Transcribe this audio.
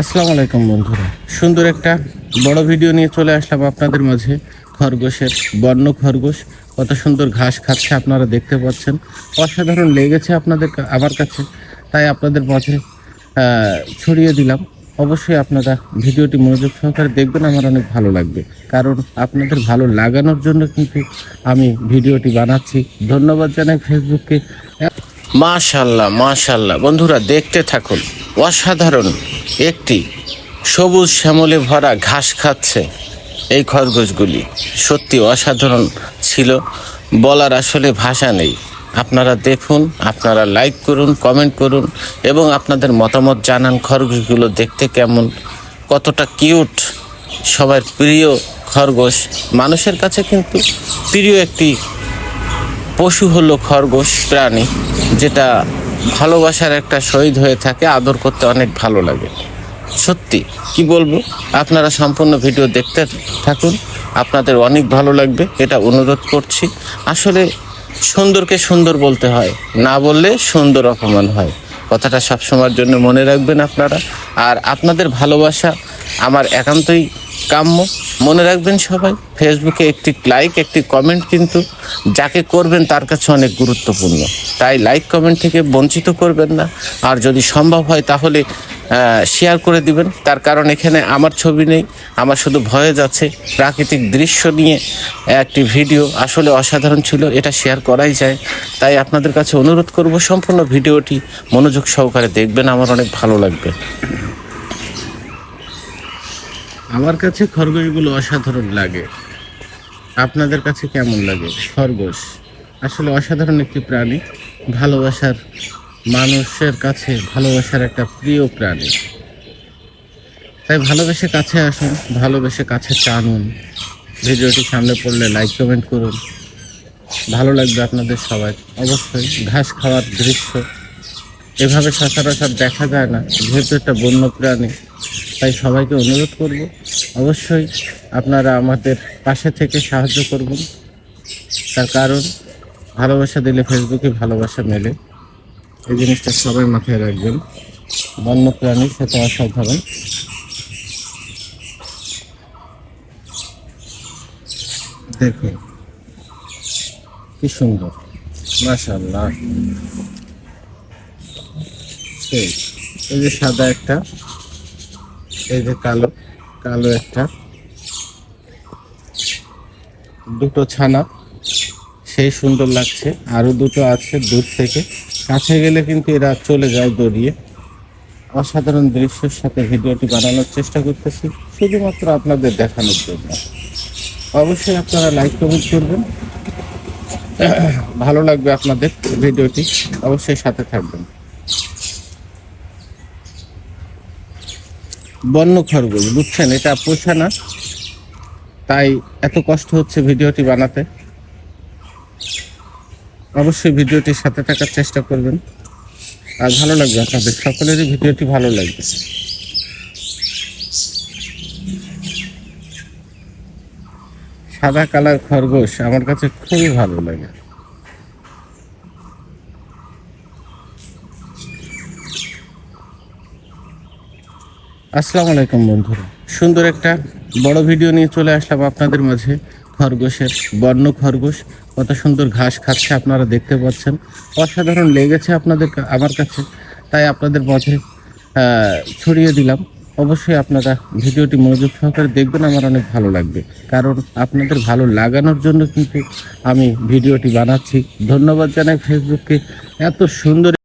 আসসালামু আলাইকুম বন্ধুরা। সুন্দর একটা বড় ভিডিও নিয়ে চলে আসলাম আপনাদের মাঝে। খরগোশের বন্য খরগোশ, কত সুন্দর ঘাস খাচ্ছে আপনারা দেখতে পাচ্ছেন। অসাধারণ লেগেছে আপনাদের আমার কাছে। তাই আপনাদের মাঝে ছড়িয়ে দিলাম। অবশ্যই আপনারা ভিডিওটি মনোযোগ সহকারে দেখবেন, আমার অনেক ভালো লাগবে। কারণ আপনাদের ভালো লাগানোর জন্য কিন্তু আমি ভিডিওটি বানাচ্ছি। ধন্যবাদ জানাই ফেসবুককে। মাশাল্লাহ মাশাল্লাহ। বন্ধুরা, দেখতে থাকুন। অসাধারণ একটি সবুজ শ্যামলে ভরা ঘাস খাচ্ছে এই খরগোশগুলি। সত্যি অসাধারণ ছিল। বলার আসলে ভাষা নেই। আপনারা দেখুন, আপনারা লাইক করুন কমেন্ট করুন এবং আপনাদের মতামত জানান খরগোশগুলো দেখতে কেমন। কতটা কিউট সবার প্রিয় খরগোশ। মানুষের কাছে কিন্তু প্রিয় একটি পশু হলো খরগোশ, প্রাণী, যেটা ভালোবাসার একটা শহীদ হয়ে থাকে, আদর করতে অনেক ভালো লাগে। সত্যি, কি বলব? আপনারা সম্পূর্ণ ভিডিও দেখতে থাকুন, আপনাদের অনেক ভালো লাগবে, এটা অনুরোধ করছি। আসলে সুন্দরকে সুন্দর বলতে হয়, না বললে সুন্দর অপমান হয়। কথাটা সবসময়ের জন্য মনে রাখবেন আপনারা। আর আপনাদের ভালোবাসা আমার একান্তই কাম্য। মনে রাখবেন সবাই ফেসবুকে একটি লাইক একটি কমেন্ট কিন্তু যাকে করবেন তার কাছে অনেক গুরুত্বপূর্ণ। তাই লাইক কমেন্ট থেকে বঞ্চিত করবেন না। আর যদি সম্ভব হয় তাহলে শেয়ার করে দিবেন। তার কারণ এখানে আমার ছবি নেই, আমার শুধু ভয়েস যাচ্ছে প্রাকৃতিক দৃশ্য নিয়ে একটি ভিডিও আসলে অসাধারণ ছিল, এটা শেয়ার করাই যায়। তাই আপনাদের কাছে অনুরোধ করব সম্পূর্ণ ভিডিওটি মনোযোগ সহকারে দেখবেন, আমার অনেক ভালো লাগবে। আমার কাছে খরগোশগুলো অসাধারণ লাগে। আপনাদের কাছে কেমন লাগে? খরগোশ। আসলে অসাধারণ একটি প্রাণী। ভালোবাসার মানুষের কাছে ভালোবাসার একটা প্রিয় প্রাণী। তাই ভালোবেসে কাছে আসুন, ভালোবেসে কাছে টানুন। ভিডিওটি সামনে পড়লে লাইক কমেন্ট করুন। ভালো লাগবে আপনাদের সবাই। অবশ্যই ঘাস খাওয়ার দৃশ্য। এভাবে সচরাচর দেখা যায় না। যেহেতু একটা বন্য প্রাণী তাই সবাইকে অনুরোধ করব, অবশ্যই আপনারা আমাদের পাশে থেকে সাহায্য করবেন। তার কারণ, ভালোবাসা দিলে ফেসবুকে ভালোবাসা মেলে। এই জিনিসটা সবাই মাথায় রাখবেন। বন্য প্রাণীর সাথে অসাধারণ। দেখুন, কি সুন্দর। মাশাল্লাহ সেই এই যে সাদা একটা। এই যে কালো কালো একটা। দুটো ছানা, সেই সুন্দর লাগছে। আরও দুটো আছে দূর থেকে। কাছে গেলে কিন্তু এরা চলে যায় দৌড়িয়ে। অসাধারণ দৃশ্যের সাথে ভিডিওটি বানানোর চেষ্টা করতেছি, শুধুমাত্র আপনাদের দেখানোর জন্য। অবশ্যই আপনারা লাইক কমেন্ট করবেন। ভালো লাগবে আপনাদের ভিডিওটি, অবশ্যই সাথে থাকবেন। বন্য খরগোশ, বুঝছেন? এটা পোষা না। তাই এত কষ্ট হচ্ছে ভিডিওটি বানাতে। অবশ্যই ভিডিওটির সাথে থাকার চেষ্টা করবেন। আর ভালো লাগবে আপনাদের সকলেরই ভিডিওটি ভালো লাগবে। সাদা কালার খরগোশ আমার কাছে খুবই ভালো লাগে। আসসালামু আলাইকুম বন্ধুরা। সুন্দর একটা বড় ভিডিও নিয়ে চলে আসলাম আপনাদের মাঝে। খরগোশের বন্য খরগোশ, কত সুন্দর ঘাস খাচ্ছে আপনারা দেখতে পাচ্ছেন। অসাধারণ লেগেছে আপনাদের আমার কাছে, তাই আপনাদের মাঝে ছড়িয়ে দিলাম। অবশ্যই আপনারা ভিডিওটি মনোযোগ সহকারে দেখবেন, আমার অনেক ভালো লাগবে। কারণ আপনাদের ভালো লাগানোর জন্য কিন্তু আমি ভিডিওটি বানাচ্ছি। ধন্যবাদ জানাই ফেসবুককে এত সুন্দর